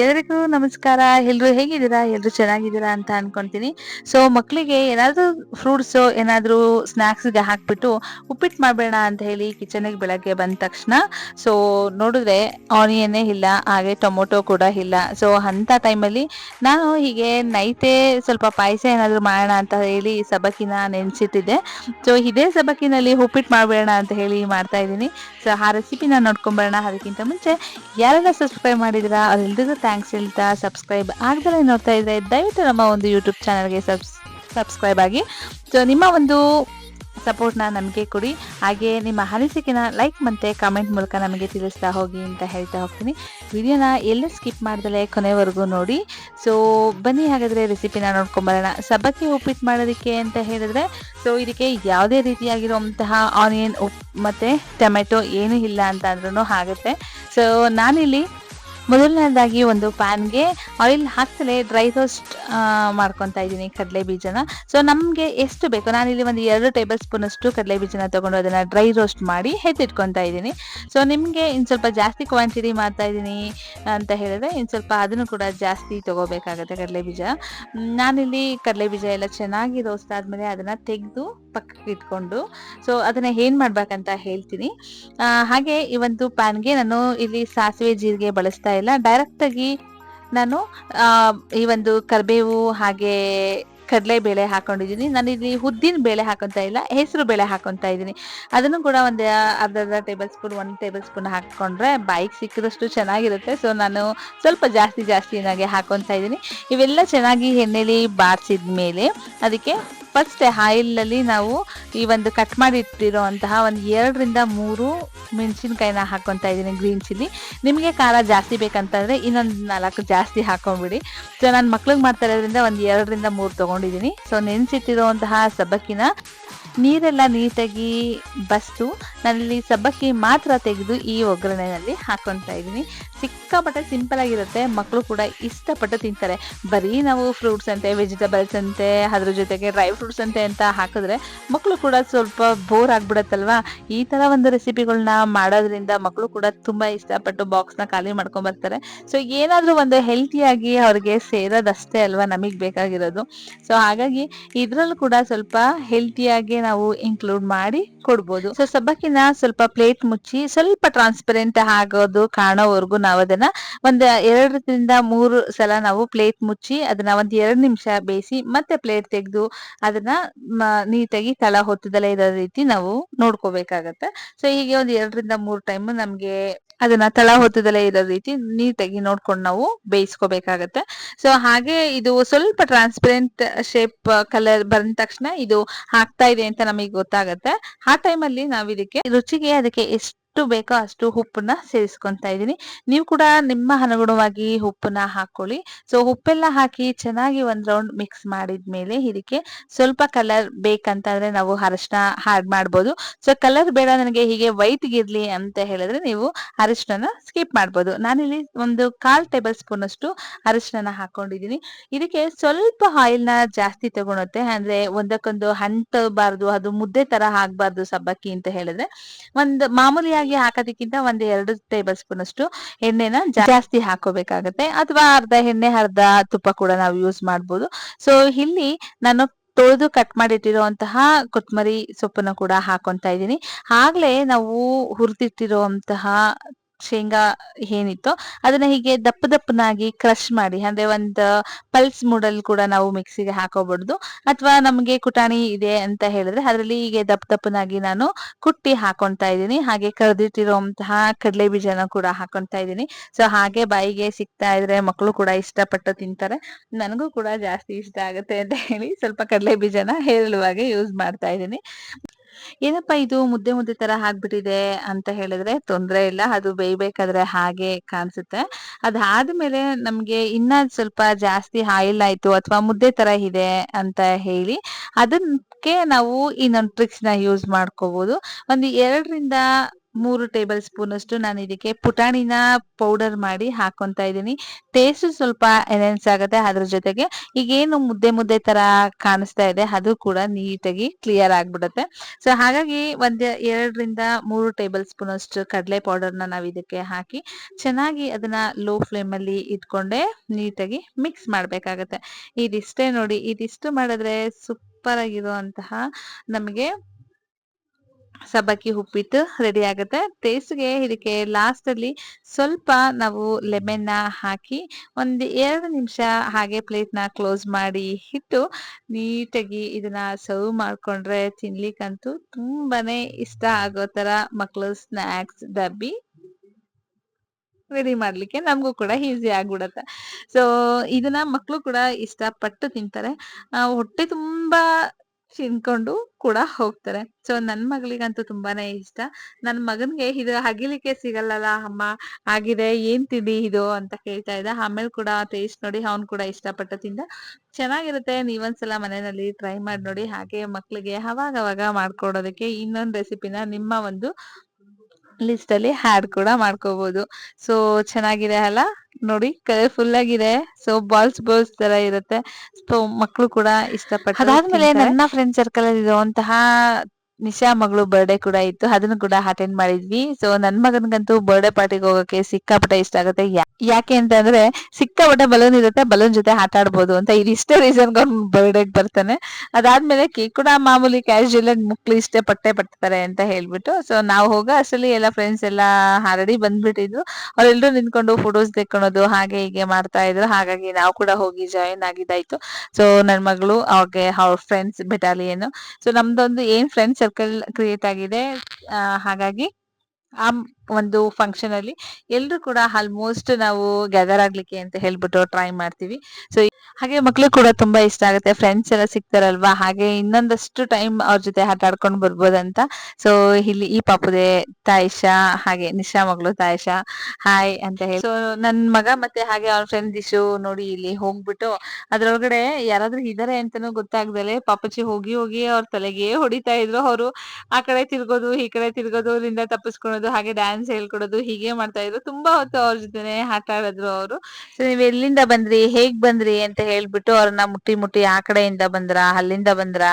ಎಲ್ಲರಿಗೂ ನಮಸ್ಕಾರ. ಎಲ್ರು ಹೇಗಿದ್ದೀರಾ? ಎಲ್ರು ಚೆನ್ನಾಗಿದ್ದೀರಾ ಅಂತ ಅನ್ಕೊಂತೀನಿ. ಸೊ ಮಕ್ಕಳಿಗೆ ಏನಾದರೂ ಫ್ರೂಟ್ಸ್ ಏನಾದರೂ ಸ್ನ್ಯಾಕ್ಸ್ಗೆ ಹಾಕ್ಬಿಟ್ಟು ಉಪ್ಪಿಟ್ಟು ಮಾಡಬೇಡ ಅಂತ ಹೇಳಿ ಕಿಚನ್ಗೆ ಬೆಳಗ್ಗೆ ಬಂದ ತಕ್ಷಣ. ಸೊ ನೋಡಿದ್ರೆ ಆನಿಯನ್ನೇ ಇಲ್ಲ, ಹಾಗೆ ಟೊಮೊಟೊ ಕೂಡ ಇಲ್ಲ. ಸೊ ಅಂಥ ಟೈಮಲ್ಲಿ ನಾನು ಹೀಗೆ ನೈಟೇ ಸ್ವಲ್ಪ ಪಾಯಸ ಏನಾದರೂ ಮಾಡೋಣ ಅಂತ ಹೇಳಿ ಸಬಕಿನ ನೆನೆಸಿಟ್ಟಿದ್ದೆ. ಸೊ ಇದೇ ಸಬಕಿನಲ್ಲಿ ಉಪ್ಪಿಟ್ಟು ಮಾಡಬೇಡ ಅಂತ ಹೇಳಿ ಮಾಡ್ತಾ ಇದ್ದೀನಿ. ಸೊ ಆ ರೆಸಿಪಿನ ನೋಡ್ಕೊಂಬರೋಣ ಅದಕ್ಕಿಂತ ಮುಂಚೆ ಯಾರೆಲ್ಲ ಸಬ್ಸ್ಕ್ರೈಬ್ ಮಾಡಿದಿರಾ ಅವರೆಲ್ಲರಿಗೂ ಥ್ಯಾಂಕ್ಸ್ ಹೇಳ್ತಾ ಸಬ್ಸ್ಕ್ರೈಬ್ ಆಗ್ದಲೇ ನೋಡ್ತಾ ಇದ್ರೆ ದಯವಿಟ್ಟು ನಮ್ಮ ಒಂದು ಯೂಟ್ಯೂಬ್ ಚಾನಲ್ಗೆ ಸಬ್ಸ್ ಸಬ್ಸ್ಕ್ರೈಬ್ ಆಗಿ. ಸೊ ನಿಮ್ಮ ಒಂದು ಸಪೋರ್ಟ್ನ ನಮಗೆ ಕೊಡಿ. ಹಾಗೆ ನಿಮ್ಮ ಅನಿಸಿಕೆನ ಲೈಕ್ ಮತ್ತು ಕಾಮೆಂಟ್ ಮೂಲಕ ನಮಗೆ ತಿಳಿಸ್ತಾ ಹೋಗಿ ಅಂತ ಹೇಳ್ತಾ ಹೋಗ್ತೀನಿ. ವಿಡಿಯೋನ ಎಲ್ಲೂ ಸ್ಕಿಪ್ ಮಾಡ್ದಲೇ ಕೊನೆವರೆಗೂ ನೋಡಿ. ಸೊ ಬನ್ನಿ ಹಾಗಾದರೆ ರೆಸಿಪಿನ ನೋಡ್ಕೊಂಬರೋಣ ಸಬ್ಬಕ್ಕಿ ಉಪ್ಪಿಟ್ಟು ಮಾಡೋದಕ್ಕೆ ಅಂತ ಹೇಳಿದ್ರೆ ಸೊ ಇದಕ್ಕೆ ಯಾವುದೇ ರೀತಿಯಾಗಿರುವಂತಹ ಆನಿಯನ್ ಉಪ್ಪು ಮತ್ತು ಟೊಮೆಟೊ ಏನೂ ಇಲ್ಲ ಅಂತ ಅಂದ್ರೂ ಆಗುತ್ತೆ. ಸೊ ನಾನಿಲ್ಲಿ ಮೊದಲನೇದಾಗಿ ಒಂದು ಪ್ಯಾನ್ಗೆ ಆಯಿಲ್ ಹಾಕ್ತಲೇ ಡ್ರೈ ರೋಸ್ಟ್ ಮಾಡ್ಕೊತಾ ಇದ್ದೀನಿ ಕಡಲೆ ಬೀಜನ. ಸೊ ನಮಗೆ ಎಷ್ಟು ಬೇಕು, ನಾನಿಲ್ಲಿ ಒಂದು ಎರಡು ಟೇಬಲ್ ಸ್ಪೂನ್ ಅಷ್ಟು ಕಡಲೆ ಬೀಜನ ತೊಗೊಂಡು ಅದನ್ನು ಡ್ರೈ ರೋಸ್ಟ್ ಮಾಡಿ ಎತ್ತಿಟ್ಕೊತಾ ಇದ್ದೀನಿ. ಸೊ ನಿಮಗೆ ಇನ್ನು ಸ್ವಲ್ಪ ಜಾಸ್ತಿ ಕ್ವಾಂಟಿಟಿ ಮಾಡ್ತಾ ಇದ್ದೀನಿ ಅಂತ ಹೇಳಿದ್ರೆ ಇನ್ನು ಸ್ವಲ್ಪ ಅದನ್ನು ಕೂಡ ಜಾಸ್ತಿ ತೊಗೋಬೇಕಾಗತ್ತೆ ಕಡಲೆ ಬೀಜ. ನಾನಿಲ್ಲಿ ಕಡಲೆ ಬೀಜ ಎಲ್ಲ ಚೆನ್ನಾಗಿ ರೋಸ್ಟ್ ಆದಮೇಲೆ ಅದನ್ನು ತೆಗೆದು ಪಕ್ಕಕ್ಕೆ ಇಟ್ಕೊಂಡು. ಸೊ ಅದನ್ನ ಏನ್ ಮಾಡ್ಬೇಕಂತ ಹೇಳ್ತೀನಿ. ಹಾಗೆ ಈ ಒಂದು ಪ್ಯಾನ್ಗೆ ನಾನು ಇಲ್ಲಿ ಸಾಸಿವೆ ಜೀರಿಗೆ ಬಳಸ್ತಾ ಇಲ್ಲ. ಡೈರೆಕ್ಟ್ ಆಗಿ ನಾನು ಈ ಒಂದು ಕರಿಬೇವು ಹಾಗೆ ಕಡಲೆಬೇಳೆ ಹಾಕೊಂಡಿದ್ದೀನಿ. ನಾನು ಇಲ್ಲಿ ಉದ್ದಿನ ಬೇಳೆ ಹಾಕೊಂತ ಇಲ್ಲ, ಹೆಸರು ಬೇಳೆ ಹಾಕೊಂತ ಇದ್ದೀನಿ. ಅದನ್ನು ಕೂಡ ಒಂದು ಅರ್ಧ ಅರ್ಧ ಟೇಬಲ್ ಸ್ಪೂನ್ ಒಂದು ಟೇಬಲ್ ಸ್ಪೂನ್ ಹಾಕೊಂಡ್ರೆ ಬಾಯಿಗೆ ಸಿಕ್ಕಿದಷ್ಟು ಚೆನ್ನಾಗಿರುತ್ತೆ. ಸೊ ನಾನು ಸ್ವಲ್ಪ ಜಾಸ್ತಿ ಜಾಸ್ತಿನಾಗೆ ಹಾಕೊಂತ ಇದ್ದೀನಿ. ಇವೆಲ್ಲ ಚೆನ್ನಾಗಿ ಎಣ್ಣೆಲಿ ಬಾರಿಸಿದ ಮೇಲೆ ಅದಕ್ಕೆ ಫಸ್ಟ್ ಆಯಿಲಲ್ಲಿ ನಾವು ಈ ಒಂದು ಕಟ್ ಮಾಡಿ ಇಟ್ಟಿರೋಂತಹ ಒಂದು ಎರಡರಿಂದ ಮೂರು ಮೆಣಸಿನ್ಕಾಯಿನ ಹಾಕ್ಕೊತಾ ಇದ್ದೀನಿ ಗ್ರೀನ್ ಚಿಲ್ಲಿ ನಿಮಗೆ ಖಾರ ಜಾಸ್ತಿ ಬೇಕಂತಂದರೆ ಇನ್ನೊಂದು ನಾಲ್ಕು ಜಾಸ್ತಿ ಹಾಕೊಂಬಿಡಿ. ಸೊ ನಾನು ಮಕ್ಳಿಗೆ ಮಾಡ್ತಾ ಇರೋದ್ರಿಂದ ಒಂದು ಎರಡರಿಂದ ಮೂರು ತೊಗೊಂಡಿದ್ದೀನಿ. ಸೊ ನೆನೆಸಿಟ್ಟಿರುವಂತಹ ಸಬ್ಬಕ್ಕಿನ ನೀರೆಲ್ಲ ನೀಟಾಗಿ ಬಸ್ತು. ನಾನಿಲ್ಲಿ ಸಬ್ಬಕ್ಕಿ ಮಾತ್ರ ತೆಗೆದು ಈ ಒಗ್ಗರಣೆಯಲ್ಲಿ ಹಾಕೊತಾ ಇದ್ದೀನಿ. ಸಿಕ್ಕಾಪಟ್ಟೆ ಸಿಂಪಲ್ ಆಗಿರುತ್ತೆ. ಮಕ್ಕಳು ಕೂಡ ಇಷ್ಟಪಟ್ಟು ತಿಂತಾರೆ. ಬರೀ ನಾವು ಫ್ರೂಟ್ಸ್ ಅಂತೆ ವೆಜಿಟೇಬಲ್ಸ್ ಅಂತೆ, ಅದ್ರ ಜೊತೆಗೆ ಡ್ರೈ ಫ್ರೂಟ್ಸ್ ಅಂತೆ ಅಂತ ಹಾಕಿದ್ರೆ ಮಕ್ಕಳು ಕೂಡ ಸ್ವಲ್ಪ ಬೋರ್ ಆಗ್ಬಿಡತ್ತಲ್ವಾ? ಈ ಥರ ಒಂದು ರೆಸಿಪಿಗಳನ್ನ ಮಾಡೋದ್ರಿಂದ ಮಕ್ಕಳು ಕೂಡ ತುಂಬಾ ಇಷ್ಟಪಟ್ಟು ಬಾಕ್ಸ್ನ ಖಾಲಿ ಮಾಡ್ಕೊಂಡ್ ಬರ್ತಾರೆ. ಸೊ ಏನಾದರೂ ಒಂದು ಹೆಲ್ತಿಯಾಗಿ ಅವ್ರಿಗೆ ಸೇರೋದಷ್ಟೇ ಅಲ್ವಾ ನಮಗೆ ಬೇಕಾಗಿರೋದು. ಸೊ ಹಾಗಾಗಿ ಇದರಲ್ಲೂ ಕೂಡ ಸ್ವಲ್ಪ ಹೆಲ್ತಿಯಾಗಿ ನಾವು ಇನ್ಕ್ಲೂಡ್ ಮಾಡಿ ಕೊಡ್ಬೋದು. ಸೊ ಸಬ್ಬಕ್ಕಿನ ಸ್ವಲ್ಪ ಪ್ಲೇಟ್ ಮುಚ್ಚಿ ಸ್ವಲ್ಪ ಟ್ರಾನ್ಸ್ಪರೆಂಟ್ ಆಗೋದು ಕಾಣೋವರೆಗೂ ನಾವು ಅದನ್ನ ಒಂದ್ ಎರಡರಿಂದ ಮೂರು ಸಲ ನಾವು ಪ್ಲೇಟ್ ಮುಚ್ಚಿ ಅದನ್ನ ಒಂದ್ ಎರಡು ನಿಮಿಷ ಬೇಯಿಸಿ ಮತ್ತೆ ಪ್ಲೇಟ್ ತೆಗೆದು ಅದನ್ನ ನೀಟಾಗಿ ತಳ ಹೊತ್ತದಲ್ಲೇ ಇರೋ ರೀತಿ ನಾವು ನೋಡ್ಕೋಬೇಕಾಗತ್ತೆ. ಸೊ ಹೀಗೆ ಒಂದ್ ಎರಡರಿಂದ ಮೂರು ಟೈಮ್ ನಮ್ಗೆ ಅದನ್ನ ತಳ ಹೊತ್ತದಲ್ಲೇ ಇರೋ ರೀತಿ ನೀಟಾಗಿ ನೋಡ್ಕೊಂಡು ನಾವು ಬೇಯಿಸ್ಕೋಬೇಕಾಗತ್ತೆ. ಸೊ ಹಾಗೆ ಇದು ಸ್ವಲ್ಪ ಟ್ರಾನ್ಸ್ಪರೆಂಟ್ ಶೇಪ್ ಕಲರ್ ಬಂದ ತಕ್ಷಣ ಇದು ಹಾಕ್ತಾ ಇದೆ ಅಂತ ನಮಗೆ ಗೊತ್ತಾಗತ್ತೆ. ಆ ಟೈಮಲ್ಲಿ ನಾವು ಇದಕ್ಕೆ ರುಚಿಗೆ ಅದಕ್ಕೆ ಎಷ್ಟು ಬೇಕೋ ಅಷ್ಟು ಉಪ್ಪನ್ನ ಸೇರಿಸ್ಕೊಂತ ಇದ್ದೀನಿ. ನೀವು ಕೂಡ ನಿಮ್ಮ ಅನುಗುಣವಾಗಿ ಉಪ್ಪನ್ನ ಹಾಕೊಳ್ಳಿ. ಸೊ ಉಪ್ಪೆಲ್ಲ ಹಾಕಿ ಚೆನ್ನಾಗಿ ಒಂದ್ ರೌಂಡ್ ಮಿಕ್ಸ್ ಮಾಡಿದ್ಮೇಲೆ ಇದಕ್ಕೆ ಸ್ವಲ್ಪ ಕಲರ್ ಬೇಕಂತಂದ್ರೆ ನಾವು ಅರಶಿನ ಹಾಡ್ ಮಾಡ್ಬೋದು. ಸೊ ಕಲರ್ ಬೇಡ ನನಗೆ ಹೀಗೆ ವೈಟ್ ಗಿರ್ಲಿ ಅಂತ ಹೇಳಿದ್ರೆ ನೀವು ಅರಿಶಿನ ಸ್ಕಿಪ್ ಮಾಡ್ಬೋದು. ನಾನಿಲ್ಲಿ ಒಂದು ಕಾಲ್ ಟೇಬಲ್ ಸ್ಪೂನ್ ಅಷ್ಟು ಅರಿಶಿನ ಹಾಕೊಂಡಿದ್ದೀನಿ. ಇದಕ್ಕೆ ಸ್ವಲ್ಪ ಆಯಿಲ್ನ ಜಾಸ್ತಿ ತಗೊಳುತ್ತೆ. ಅಂದ್ರೆ ಒಂದಕ್ಕೊಂದು ಹಂಟಬಾರ್ದು, ಅದು ಮುದ್ದೆ ತರ ಆಗ್ಬಾರ್ದು ಸಬ್ಬಕ್ಕಿ ಅಂತ ಹೇಳಿದ್ರೆ. ಒಂದು ಮಾಮೂಲಿಯಾಗಿ ಹಾಕೋದಕ್ಕಿಂತ ಒಂದ್ ಎರಡು ಟೇಬಲ್ ಸ್ಪೂನ್ ಅಷ್ಟು ಎಣ್ಣೆನ ಜಾಸ್ತಿ ಹಾಕೋಬೇಕಾಗತ್ತೆ. ಅಥವಾ ಅರ್ಧ ಎಣ್ಣೆ, ಅರ್ಧ ತುಪ್ಪ ಕೂಡ ನಾವು ಯೂಸ್ ಮಾಡ್ಬೋದು. ಸೊ ಇಲ್ಲಿ ನಾನು ತೊಳೆದು ಕಟ್ ಮಾಡಿಟ್ಟಿರುವಂತಹ ಕೊತ್ತಂಬರಿ ಸೊಪ್ಪನ್ನು ಕೂಡ ಹಾಕೊಂತ ಇದ್ದೀನಿ. ಆಗ್ಲೇ ನಾವು ಹುರಿದಿಟ್ಟಿರುವಂತಹ ಶೇಂಗಾ ಏನಿತ್ತು ಅದನ್ನ ಹೀಗೆ ದಪ್ಪ ದಪ್ಪನಾಗಿ ಕ್ರಶ್ ಮಾಡಿ, ಅಂದ್ರೆ ಒಂದ್ ಪಲ್ಸ್ ಮೂಡಲ್ ಕೂಡ ನಾವು ಮಿಕ್ಸಿಗೆ ಹಾಕೋಬಾರ್ದು. ಅಥವಾ ನಮಗೆ ಕುಟಾಣಿ ಇದೆ ಅಂತ ಹೇಳಿದ್ರೆ ಅದರಲ್ಲಿ ಹೀಗೆ ದಪ್ಪ ದಪ್ಪನಾಗಿ ನಾನು ಕುಟ್ಟಿ ಹಾಕೊಂತಾ ಇದ್ದೀನಿ. ಹಾಗೆ ಕರೆದಿಟ್ಟಿರುವಂತಹ ಕಡಲೆ ಬೀಜನ ಕೂಡ ಹಾಕೊಂತಾ ಇದ್ದೀನಿ. ಸೊ ಹಾಗೆ ಬಾಯಿಗೆ ಸಿಗ್ತಾ ಇದ್ರೆ ಮಕ್ಕಳು ಕೂಡ ಇಷ್ಟಪಟ್ಟು ತಿಂತಾರೆ. ನನಗೂ ಕೂಡ ಜಾಸ್ತಿ ಇಷ್ಟ ಆಗುತ್ತೆ ಅಂತ ಹೇಳಿ ಸ್ವಲ್ಪ ಕಡಲೆ ಬೀಜನ ಹೇರಳವಾಗಿ ಯೂಸ್ ಮಾಡ್ತಾ ಇದ್ದೀನಿ. ಏನಪ್ಪಾ ಇದು ಮುದ್ದೆ ಮುದ್ದೆ ತರ ಆಗ್ಬಿಟ್ಟಿದೆ ಅಂತ ಹೇಳಿದ್ರೆ ತೊಂದ್ರೆ ಇಲ್ಲ, ಅದು ಬೇಯ್ಬೇಕಾದ್ರೆ ಹಾಗೆ ಕಾಣಿಸುತ್ತೆ. ಅದಾದ್ಮೇಲೆ ನಮ್ಗೆ ಇನ್ನ ಸ್ವಲ್ಪ ಜಾಸ್ತಿ ಆಯಿಲ್ ಆಯ್ತು ಅಥವಾ ಮುದ್ದೆ ತರ ಇದೆ ಅಂತ ಹೇಳಿ ಅದಕ್ಕೆ ನಾವು ಇನ್ನೊಂದು ಟ್ರಿಕ್ಸ್ನ ಯೂಸ್ ಮಾಡ್ಕೋಬಹುದು ಒಂದು ಎರಡರಿಂದ ಮೂರು ಟೇಬಲ್ ಸ್ಪೂನ್ ಅಷ್ಟು ನಾನು ಇದಕ್ಕೆ ಪುಟಾಣಿನ ಪೌಡರ್ ಮಾಡಿ ಹಾಕೊಂತ ಇದ್ದೀನಿ. ಟೇಸ್ಟ್ ಸ್ವಲ್ಪ ಎನ್ಹೆನ್ಸ್ ಆಗುತ್ತೆ, ಅದ್ರ ಜೊತೆಗೆ ಈಗೇನು ಮುದ್ದೆ ಮುದ್ದೆ ತರ ಕಾಣಿಸ್ತಾ ಇದೆ, ಅದು ಕೂಡ ನೀಟಾಗಿ ಕ್ಲಿಯರ್ ಆಗ್ಬಿಡುತ್ತೆ. ಸೊ ಹಾಗಾಗಿ ಒಂದ್ ಎರಡರಿಂದ ಮೂರು ಟೇಬಲ್ ಸ್ಪೂನ್ ಅಷ್ಟು ಕಡಲೆ ಪೌಡರ್ನ ನಾವು ಇದಕ್ಕೆ ಹಾಕಿ ಚೆನ್ನಾಗಿ ಅದನ್ನ ಲೋ ಫ್ಲೇಮ್ ಅಲ್ಲಿ ಇಟ್ಕೊಂಡೆ ನೀಟಾಗಿ ಮಿಕ್ಸ್ ಮಾಡ್ಬೇಕಾಗತ್ತೆ. ಇದಿಷ್ಟೇ ನೋಡಿ, ಇದಿಷ್ಟು ಮಾಡಿದ್ರೆ ಸೂಪರ್ ಆಗಿರುವಂತಹ ನಮಗೆ ಸಬ್ಬಕ್ಕಿ ಉಪ್ಪಿಟ್ಟು ರೆಡಿ ಆಗುತ್ತೆ. ಟೇಸ್ಟ್ಗೆ ಇದಕ್ಕೆ ಲಾಸ್ಟ್ ಅಲ್ಲಿ ಸ್ವಲ್ಪ ನಾವು ಲೆಮನ್ನ ಹಾಕಿ ಒಂದು ಎರಡು ನಿಮಿಷ ಹಾಗೆ ಪ್ಲೇಟ್ನ ಕ್ಲೋಸ್ ಮಾಡಿ ಇಟ್ಟು ನೀಟಾಗಿ ಇದನ್ನ ಸರ್ವ್ ಮಾಡ್ಕೊಂಡ್ರೆ ತಿನ್ಲಿಕ್ಕಂತೂ ತುಂಬಾನೇ ಇಷ್ಟ ಆಗೋ ತರ ಮಕ್ಕಳು ಸ್ನಾಕ್ಸ್ ಡಬ್ಬಿ ರೆಡಿ ಮಾಡ್ಲಿಕ್ಕೆ ನಮಗೂ ಕೂಡ ಈಸಿ ಆಗ್ಬಿಡತ್ತೆ. ಸೊ ಇದನ್ನ ಮಕ್ಕಳು ಕೂಡ ಇಷ್ಟಪಟ್ಟು ತಿಂತಾರೆ. ಹೊಟ್ಟೆ ತುಂಬಾ ತಿನ್ಕೊಂಡು ಕೂಡ ಹೋಗ್ತಾರೆ. ಸೊ ನನ್ ಮಗಳಿಗಂತೂ ತುಂಬಾನೇ ಇಷ್ಟ. ನನ್ ಮಗನ್ಗೆ ಇದು ಹಗಿಲಿಕ್ಕೆ ಸಿಗಲ್ಲಲ್ಲ, ಅಮ್ಮ, ಆಗಿದೆ, ಏನ್ ತಿಂಡಿ ಇದು? ಅಂತ ಕೇಳ್ತಾ ಇದ್ದ. ಆಮೇಲೆ ಕೂಡ ಟೇಸ್ಟ್ ನೋಡಿ ಅವ್ನ್ ಕೂಡ ಇಷ್ಟಪಟ್ಟು ತಿಂದ. ಚೆನ್ನಾಗಿರುತ್ತೆ, ನೀವೊಂದ್ಸಲ ಮನೆಯಲ್ಲಿ ಟ್ರೈ ಮಾಡಿ ನೋಡಿ. ಹಾಗೆ ಮಕ್ಳಿಗೆ ಅವಾಗ ಅವಾಗ ಮಾಡ್ಕೊಡೋದಕ್ಕೆ ಇನ್ನೊಂದು ರೆಸಿಪಿನ ನಿಮ್ಮ ಒಂದು ಲಿಸ್ಟ್ ಅಲ್ಲಿ ಹ್ಯಾಡ್ ಕೂಡ ಮಾಡ್ಕೋಬಹುದು ಸೊ ಚೆನ್ನಾಗಿದೆ ಅಲ್ಲ? ನೋಡಿ ಕಲರ್ಫುಲ್ ಆಗಿದೆ. ಸೊ ಬಾಲ್ಸ್ ಬಾಲ್ಸ್ ತರ ಇರುತ್ತೆ. ಸೊ ಮಕ್ಕಳು ಕೂಡ ಇಷ್ಟಪಟ್ಟು ಅದಾದ್ಮೇಲೆ ನನ್ನ ಫ್ರೆಂಡ್ ಸರ್ಕಲ್ ಅಲ್ಲಿ ಇರುವಂತಹ ನಿಶಾ ಮಗಳು ಬರ್ಡೇ ಕೂಡ ಇತ್ತು. ಅದನ್ನು ಕೂಡ ಅಟೆಂಡ್ ಮಾಡಿದ್ವಿ. ಸೊ ನನ್ ಮಗನ್ಗಂತೂ ಬರ್ಡೇ ಪಾರ್ಟಿಗೆ ಹೋಗಕ್ಕೆ ಸಿಕ್ಕಾಪಟ್ಟೆ ಇಷ್ಟ ಆಗುತ್ತೆ. ಯಾಕೆ ಅಂತಂದ್ರೆ ಸಿಕ್ಕಾಪಟ್ಟೆ ಬಲೂನ್ ಇರುತ್ತೆ ಬಲೂನ್ ಜೊತೆ ಆಟ ಆಡ್ಬೋದು ಅಂತ ಇದಿಷ್ಟೇ ರೀಸನ್ ಅವ್ನು ಬರ್ಡೇಗ್ ಬರ್ತಾನೆ. ಅದಾದ್ಮೇಲೆ ಕೇಕ್ ಕೂಡ ಮಾಮೂಲಿ ಕ್ಯಾಶುಯಲ್ ಆಗಿ ಮಕ್ಳು ಇಷ್ಟೇ ಪಟ್ಟೆ ಪಟ್ತಾರೆ ಅಂತ ಹೇಳ್ಬಿಟ್ಟು ಸೊ ನಾವು ಹೋಗ ಅಷ್ಟರಲ್ಲಿ ಎಲ್ಲ ಫ್ರೆಂಡ್ಸ್ ಎಲ್ಲ ಆಲ್ರೆಡಿ ಬಂದ್ಬಿಟ್ಟಿದ್ರು ಅವರೆಲ್ಲರೂ ನಿಂತ್ಕೊಂಡು ಫೋಟೋಸ್ ತೆಕ್ಕೊಳೋದು, ಹಾಗೆ ಹೀಗೆ ಮಾಡ್ತಾ ಇದ್ರು. ಹಾಗಾಗಿ ನಾವು ಕೂಡ ಹೋಗಿ ಜಾಯಿನ್ ಆಗಿದ್ದಾಯ್ತು. ಸೊ ನನ್ನ ಮಗಳು ಅವ್ರಿಗೆ ಅವ್ರ ಫ್ರೆಂಡ್ಸ್ ಬೆಟಾಲಿಯನ್ ಸೊ ನಮ್ದೊಂದು ಏನ್ ಫ್ರೆಂಡ್ ಸರ್ಕಲ್ ಕ್ರಿಯೇಟ್ ಆಗಿದೆ ಹಾಗಾಗಿ ಆ ಒಂದು ಫಂಕ್ಷನ್ ಅಲ್ಲಿ ಎಲ್ರು ಕೂಡ ಆಲ್ಮೋಸ್ಟ್ ನಾವು ಗ್ಯಾದರ್ ಆಗ್ಲಿಕ್ಕೆ ಅಂತ ಹೇಳ್ಬಿಟ್ಟು ಟ್ರೈ ಮಾಡ್ತೀವಿ. ಸೊ ಹಾಗೆ ಮಕ್ಳು ಕೂಡ ತುಂಬಾ ಇಷ್ಟ ಆಗುತ್ತೆ. ಫ್ರೆಂಡ್ಸ್ ಎಲ್ಲ ಸಿಗ್ತಾರಲ್ವಾ? ಹಾಗೆ ಇನ್ನೊಂದಷ್ಟು ಟೈಮ್ ಅವ್ರ ಜೊತೆ ಆಟ ಆಡ್ಕೊಂಡು ಬರ್ಬೋದಂತ. ಸೊ ಇಲ್ಲಿ ಈ ಪಾಪುದೆ ತಾಯಿಶಾ ಹಾಗೆ ನಿಶಾ ಮಗಳು ತಾಯಿಶಾ ಹಾಯ್ ಅಂತ ಹೇಳಿ. ಸೊ ನನ್ ಮಗ ಮತ್ತೆ ಹಾಗೆ ಅವ್ರ ಫ್ರೆಂಡ್ ದಿಶು ನೋಡಿ ಇಲ್ಲಿ ಹೋಗ್ಬಿಟ್ಟು ಅದ್ರೊಳಗಡೆ ಯಾರಾದ್ರೂ ಇದಾರೆ ಅಂತಾನೂ ಗೊತ್ತಾಗ್ದಲೆ ಪಾಪಚ್ಚಿ ಹೋಗಿ ಹೋಗಿ ಅವ್ರ ತಲೆಗೆ ಹೊಡಿತಾ ಇದ್ರು. ಅವರು ಆ ಕಡೆ ತಿರ್ಗೋದು, ಈ ಕಡೆ ತಿರ್ಗೋದು ಅಲ್ಲಿಂದ ತಪ್ಪಿಸ್ಕೊಳೋದು, ಹಾಗೆ ಡ್ಯಾನ್ಸ್ ಹೇಳ್ಕೊಡೋದು, ಹೀಗೆ ಮಾಡ್ತಾ ಇದ್ರು. ತುಂಬಾ ಹೊತ್ತು ಅವ್ರ ಜೊತೆನೆ ಆಟ ಆಡಿದ್ರು ಅವರು. ಸೊ ನೀವ್ ಎಲ್ಲಿಂದ ಬಂದ್ರಿ? ಹೇಗ್ ಬಂದ್ರಿ ಅಂತ ಹೇಳ್ಬಿಟ್ಟು ಅವ್ರನ್ನ ಮುಟ್ಟಿ ಮುಟ್ಟಿ ಆ ಕಡೆಯಿಂದ ಬಂದ್ರ, ಅಲ್ಲಿಂದ ಬಂದ್ರ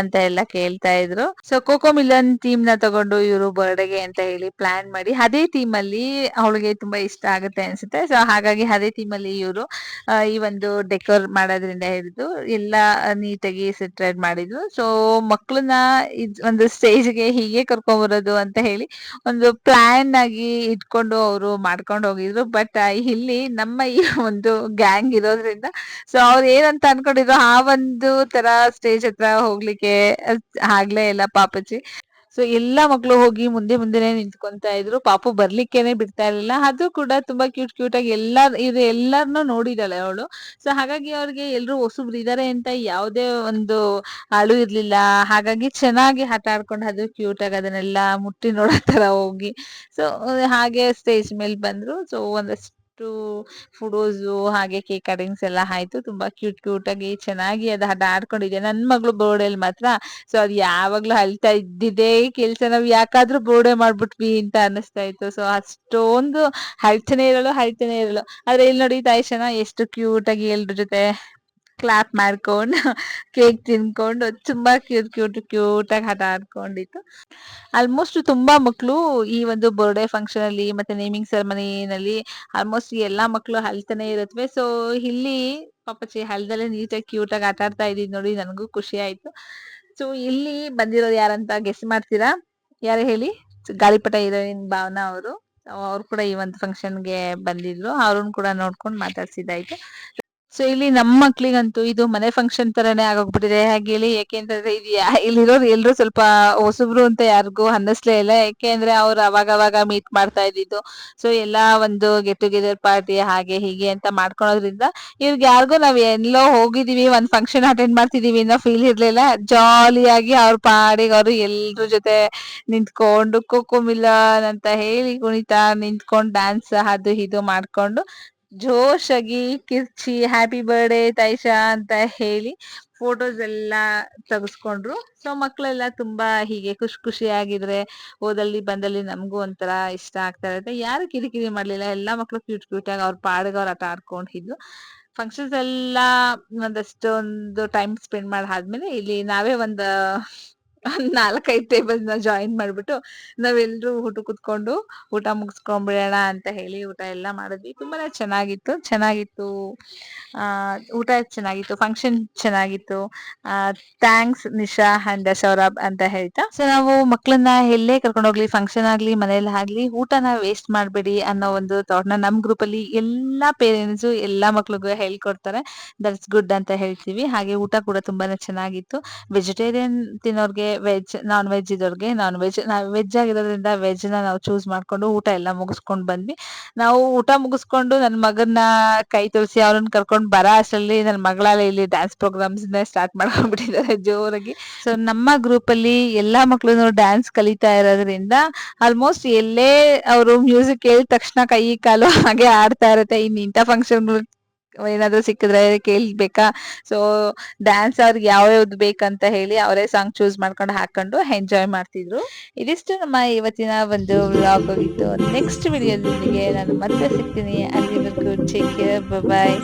ಅಂತ ಎಲ್ಲ ಕೇಳ್ತಾ ಇದ್ರು. ಸೊ ಕೋಕೋ ಮಿಲನ್ ಥೀಮ್ನ ತಗೊಂಡು ಇವರು ಬರ್ಡೆಗೆ ಅಂತ ಹೇಳಿ ಪ್ಲಾನ್ ಮಾಡಿ, ಅದೇ ಥೀಮ್ ಅಲ್ಲಿ ಅವಳಿಗೆ ತುಂಬಾ ಇಷ್ಟ ಆಗುತ್ತೆ ಅನ್ಸುತ್ತೆ. ಸೊ ಹಾಗಾಗಿ ಅದೇ ಥೀಮ್ ಅಲ್ಲಿ ಇವರು ಈ ಒಂದು ಡೆಕೋರ್ ಮಾಡೋದ್ರಿಂದ ಹಿಡಿದು ಎಲ್ಲ ನೀಟಾಗಿ ಸೆಟ್ರೇಟ್ ಮಾಡಿದ್ರು. ಸೊ ಮಕ್ಕಳನ್ನ ಒಂದು ಸ್ಟೇಜ್ಗೆ ಹೀಗೆ ಕರ್ಕೊಂಡ್ ಬರೋದು ಅಂತ ಹೇಳಿ ಒಂದು ಪ್ಲಾನ್ ಆಗಿ ಇಟ್ಕೊಂಡು ಅವರು ಮಾಡ್ಕೊಂಡು ಹೋಗಿದ್ರು. ಬಟ್ ಇಲ್ಲಿ ನಮ್ಮ ಈ ಒಂದು ಗ್ಯಾಂಗ್ ಇರೋದ್ರಿಂದ ಸೊ ಅವ್ರು ಏನಂತ ಅನ್ಕೊಂಡಿದ್ರು ಆ ಒಂದು ತರ ಸ್ಟೇಜ್ ಹತ್ರ ಹೋಗ್ಲಿಕ್ಕೆ ಆಗ್ಲೇ ಇಲ್ಲ ಪಾಪಚ್ಚಿ ಸೊ ಎಲ್ಲಾ ಮಕ್ಳು ಹೋಗಿ ಮುಂದೆ ಮುಂದೆನೆ ನಿಂತ್ಕೊಂತ ಇದ್ರು. ಪಾಪು ಬರ್ಲಿಕ್ಕೇನೆ ಬಿಡ್ತಾ ಇರ್ಲಿಲ್ಲ. ಅದು ಕೂಡ ತುಂಬಾ ಕ್ಯೂಟ್ ಕ್ಯೂಟ್ ಆಗಿ ಎಲ್ಲಾ ಇವ್ರು ಎಲ್ಲಾರ್ನು ನೋಡಿದಾಳೆ ಅವಳು. ಸೊ ಹಾಗಾಗಿ ಅವ್ರಿಗೆ ಎಲ್ರು ಹೊಸಬ್ರು ಇದಾರೆ ಅಂತ ಯಾವುದೇ ಒಂದು ಅಳು ಇರ್ಲಿಲ್ಲ. ಹಾಗಾಗಿ ಚೆನ್ನಾಗಿ ಆಟ ಆಡ್ಕೊಂಡು ಅದು ಕ್ಯೂಟ್ ಆಗಿ ಅದನ್ನೆಲ್ಲ ಮುಟ್ಟಿ ನೋಡೋ ತರ ಹೋಗಿ. ಸೊ ಹಾಗೆ ಸ್ಟೇಜ್ ಮೇಲೆ ಬಂದ್ರು. ಸೊ ಒಂದಷ್ಟು ಫೋಟೋಸು ಹಾಗೆ ಕೇಕ್ ಕಟಿಂಗ್ಸ್ ಎಲ್ಲ ಆಯ್ತು. ತುಂಬಾ ಕ್ಯೂಟ್ ಕ್ಯೂಟ್ ಆಗಿ ಚೆನ್ನಾಗಿ ಅದು ಆಟ ಆಡ್ಕೊಂಡಿದೆ ನನ್ ಮಗಳು ಬೋರ್ಡಲ್ಲಿ ಮಾತ್ರ. ಸೊ ಅದು ಯಾವಾಗ್ಲೂ ಅಳ್ತಾ ಇದ್ದಿದೆ ಕೆಲ್ಸ. ನಾವು ಯಾಕಾದ್ರೂ ಬೋರ್ಡೆ ಮಾಡ್ಬಿಟ್ವಿ ಅಂತ ಅನ್ನಿಸ್ತಾ ಇತ್ತು. ಸೊ ಅಷ್ಟೊಂದು ಅಳ್ತಾನೆ ಇರಲು ಅಳ್ತಾನೆ ಇರಲು. ಆದ್ರೆ ಇಲ್ಲಿ ನೋಡಿ ತಾಯಿ ಎಷ್ಟು ಕ್ಯೂಟ್ ಆಗಿ ಎಲ್ರ ಜೊತೆ ಕ್ಲಾಪ್ ಮಾಡ್ಕೊಂಡು ಕೇಕ್ ತಿನ್ಕೊಂಡು ತುಂಬಾ ಕ್ಯೂಟ್ ಕ್ಯೂಟ್ ಕ್ಯೂಟ್ ಆಗಿ ಆಟ ಆಡ್ಕೊಂಡಿತ್ತು. ಆಲ್ಮೋಸ್ಟ್ ತುಂಬಾ ಮಕ್ಕಳು ಈ ಒಂದು ಬರ್ಡೇ ಫಂಕ್ಷನ್ ಅಲ್ಲಿ ಮತ್ತೆ ನೇಮಿಂಗ್ ಸೆರೆಮನಿನಲ್ಲಿ ಆಲ್ಮೋಸ್ಟ್ ಎಲ್ಲಾ ಮಕ್ಕಳು ಅಳ್ತಾನೆ ಇರುತ್ತವೆ ಸೊ ಇಲ್ಲಿ ಪಾಪಚಿ ಹಲ್ದಲ್ಲೇ ನೀಟಾಗಿ ಕ್ಯೂಟ್ ಆಗಿ ಆಟ ಆಡ್ತಾ ಇದ್ದಿದ್ ನೋಡಿ ನನಗೂ ಖುಷಿ ಆಯ್ತು. ಸೊ ಇಲ್ಲಿ ಬಂದಿರೋದು ಯಾರಂತ ಗೆಸ್ ಮಾಡ್ತೀರಾ? ಯಾರು ಹೇಳಿ? ಗಾಳಿಪಟ ಹೀರೋಯಿನ್ ಭಾವನಾ ಅವರು. ಅವ್ರು ಕೂಡ ಈ ಒಂದು ಫಂಕ್ಷನ್ಗೆ ಬಂದಿದ್ರು ಅವ್ರನ್ನ ಕೂಡ ನೋಡ್ಕೊಂಡು ಮಾತಾಡ್ಸಿದ್ದಾಯ್ತು. ಸೊ ಇಲ್ಲಿ ನಮ್ಮ ಮಕ್ಳಿಗಂತೂ ಇದು ಮನೆ ಫಂಕ್ಷನ್ ತರನೇ ಆಗೋಗ್ಬಿಟ್ಟಿದೆ. ಹಾಗೆ ಹೇಳಿ ಯಾಕೆ ಅಂತಂದ್ರೆ ಇದು ಇಲ್ಲಿರೋರು ಎಲ್ರು ಸ್ವಲ್ಪ ಹೊಸಬ್ರು ಅಂತ ಯಾರಿಗೂ ಅನ್ನಿಸ್ಲೇ ಇಲ್ಲ. ಯಾಕೆ ಅಂದ್ರೆ ಅವ್ರು ಅವಾಗ ಅವಾಗ ಮೀಟ್ ಮಾಡ್ತಾ ಇದ್ದಿದ್ದು. ಸೊ ಎಲ್ಲಾ ಒಂದು ಗೆಟ್ ಟುಗೆದರ್ ಪಾರ್ಟಿ ಹಾಗೆ ಹೀಗೆ ಅಂತ ಮಾಡ್ಕೊಳೋದ್ರಿಂದ ಇವ್ರಿಗೆ ಯಾರಿಗೂ ನಾವ್ ಎಲ್ಲೋ ಹೋಗಿದೀವಿ ಒಂದ್ ಫಂಕ್ಷನ್ ಅಟೆಂಡ್ ಮಾಡ್ತಿದೀವಿ ಅನ್ನೋ ಫೀಲ್ ಇರ್ಲಿಲ್ಲ. ಜಾಲಿಯಾಗಿ ಅವ್ರ ಪಾಡಿಗೆ ಅವರು ಎಲ್ರ ಜೊತೆ ನಿಂತ್ಕೊಂಡು ಕೋಕೋ ಮಿಲನ್ ಅಂತ ಹೇಳಿ ಕುಣಿತ ನಿಂತ್ಕೊಂಡು ಡ್ಯಾನ್ಸ್ ಅದು ಇದು ಮಾಡ್ಕೊಂಡು ಜೋಶಾಗಿ ಕಿರ್ಚಿ ಹ್ಯಾಪಿ ಬರ್ಡೇ ತೈಷಾ ಅಂತ ಹೇಳಿ ಫೋಟೋಸ್ ಎಲ್ಲ ತೆಗೆಸ್ಕೊಂಡ್ರು. ಸೊ ಮಕ್ಕಳೆಲ್ಲ ತುಂಬಾ ಹೀಗೆ ಖುಷಿ ಖುಷಿಯಾಗಿದ್ರೆ ಓದಲ್ಲಿ ಬಂದಲ್ಲಿ ನಮಗೂ ಒಂಥರ ಇಷ್ಟ ಆಗ್ತಾ ಇರುತ್ತೆ. ಯಾರು ಕಿರಿಕಿರಿ ಮಾಡ್ಲಿಲ್ಲ, ಎಲ್ಲಾ ಮಕ್ಕಳು ಕ್ಯೂಟ್ ಕ್ಯೂಟ್ ಆಗಿ ಅವ್ರ ಪಾಡಿಗೆ ಅವ್ರ ಆಟ ಆಡ್ಕೊಂಡಿದ್ದು ಫಂಕ್ಷನ್ಸ್ ಎಲ್ಲ ಒಂದಷ್ಟೊಂದು ಟೈಮ್ ಸ್ಪೆಂಡ್ ಮಾಡಿ ಆದ್ಮೇಲೆ ಇಲ್ಲಿ ನಾವೇ ಒಂದು ಒಂದ್ ಟೇಬಲ್ನ ಜಾಯಿನ್ ಮಾಡ್ಬಿಟ್ಟು ನಾವೆಲ್ಲರೂ ಊಟ ಕುತ್ಕೊಂಡು ಊಟ ಮುಗಿಸ್ಕೊಂಡ್ಬಿಡೋಣ ಅಂತ ಹೇಳಿ ಊಟ ಎಲ್ಲ ಮಾಡಿದ್ವಿ. ತುಂಬಾನೇ ಚೆನ್ನಾಗಿತ್ತು. ಚೆನ್ನಾಗಿತ್ತು. ಆ ಊಟ ಚೆನ್ನಾಗಿತ್ತು. ಫಂಕ್ಷನ್ ಚೆನ್ನಾಗಿತ್ತು. ಥ್ಯಾಂಕ್ಸ್ ನಿಶಾ ಅಂಡ್ ಸೌರಭ್ ಅಂತ ಹೇಳ್ತಾ. ಸೊ ನಾವು ಮಕ್ಕಳನ್ನ ಎಲ್ಲೇ ಕರ್ಕೊಂಡು ಹೋಗ್ಲಿ ಫಂಕ್ಷನ್ ಆಗ್ಲಿ ಮನೇಲಿ ಆಗ್ಲಿ, ಊಟನ ವೇಸ್ಟ್ ಮಾಡಬೇಡಿ ಅನ್ನೋ ಒಂದು ಥಾಟ್ನ ನಮ್ಮ ಗ್ರೂಪ್ ಅಲ್ಲಿ ಎಲ್ಲಾ ಪೇರೆಂಟ್ಸ್ ಎಲ್ಲಾ ಮಕ್ಳಿಗೂ ಹೇಳ್ಕೊಡ್ತಾರೆ. ದಟ್ಸ್ ಗುಡ್ ಅಂತ ಹೇಳ್ತೀವಿ. ಹಾಗೆ ಊಟ ಕೂಡ ತುಂಬಾನೇ ಚೆನ್ನಾಗಿತ್ತು. ವೆಜಿಟೇರಿಯನ್ ತಿನ್ನೋರ್ಗೆ ವೆಜ್ ನಾನ್ ವೆಜ್ ಇದ್ದವ್ರಿಗೆ ನಾನ್ ವೆಜ್ ವೆಜ್ ಆಗಿರೋದ್ರಿಂದ ವೆಜ್ನ ನಾವು ಚೂಸ್ ಮಾಡ್ಕೊಂಡು ಊಟ ಎಲ್ಲ ಮುಗಿಸ್ಕೊಂಡು ಬಂದ್ವಿ. ನಾವು ಊಟ ಮುಗಿಸ್ಕೊಂಡು ನನ್ನ ಮಗನ್ನ ಕೈ ತುಳಸಿ ಅವ್ರನ್ನ ಕರ್ಕೊಂಡು ಬರ ಅಷ್ಟರಲ್ಲಿ ನನ್ನ ಮಗಳಲ್ಲಿ ಇಲ್ಲಿ ಡ್ಯಾನ್ಸ್ ಪ್ರೋಗ್ರಾಮ್ಸ್ ಸ್ಟಾರ್ಟ್ ಮಾಡ್ಕೊಂಡ್ಬಿಟ್ಟಿದ್ದಾರೆ ಜೋರಾಗಿ. ಸೊ ನಮ್ಮ ಗ್ರೂಪ್ ಅಲ್ಲಿ ಎಲ್ಲಾ ಮಕ್ಳು ಡ್ಯಾನ್ಸ್ ಕಲಿತಾ ಇರೋದ್ರಿಂದ ಆಲ್ಮೋಸ್ಟ್ ಎಲ್ಲೇ ಅವರು ಮ್ಯೂಸಿಕ್ ಕೇಳಿದ ತಕ್ಷಣ ಕೈ ಕಾಲು ಹಾಗೆ ಆಡ್ತಾ ಇರುತ್ತೆ. ಇನ್ನು ಇಂಥ ಫಂಕ್ಷನ್ ಏನಾದ್ರು ಸಿಕ್ಕಿದ್ರೆ ಕೇಳ್ಬೇಕಾ ಸೊ ಡ್ಯಾನ್ಸ್ ಅವ್ರಿಗೆ ಯಾವ್ಯಾವ್ದು ಬೇಕಂತ ಹೇಳಿ ಅವರೇ ಸಾಂಗ್ ಚೂಸ್ ಮಾಡ್ಕೊಂಡು ಹಾಕೊಂಡು ಎಂಜಾಯ್ ಮಾಡ್ತಿದ್ರು. ಇದಿಷ್ಟು ನಮ್ಮ ಇವತ್ತಿನ ಒಂದು ವ್ಲಾಗ್ ಆಗಿತ್ತು. ನೆಕ್ಸ್ಟ್ ವಿಡಿಯೋದೊಂದಿಗೆ ನಾನು ಮತ್ತೆ ಸಿಗ್ತೀನಿ. ಅಲ್ಲಿವರೆಗೂ ಟೇಕ್ ಕೇರ್ ಬಾಯ್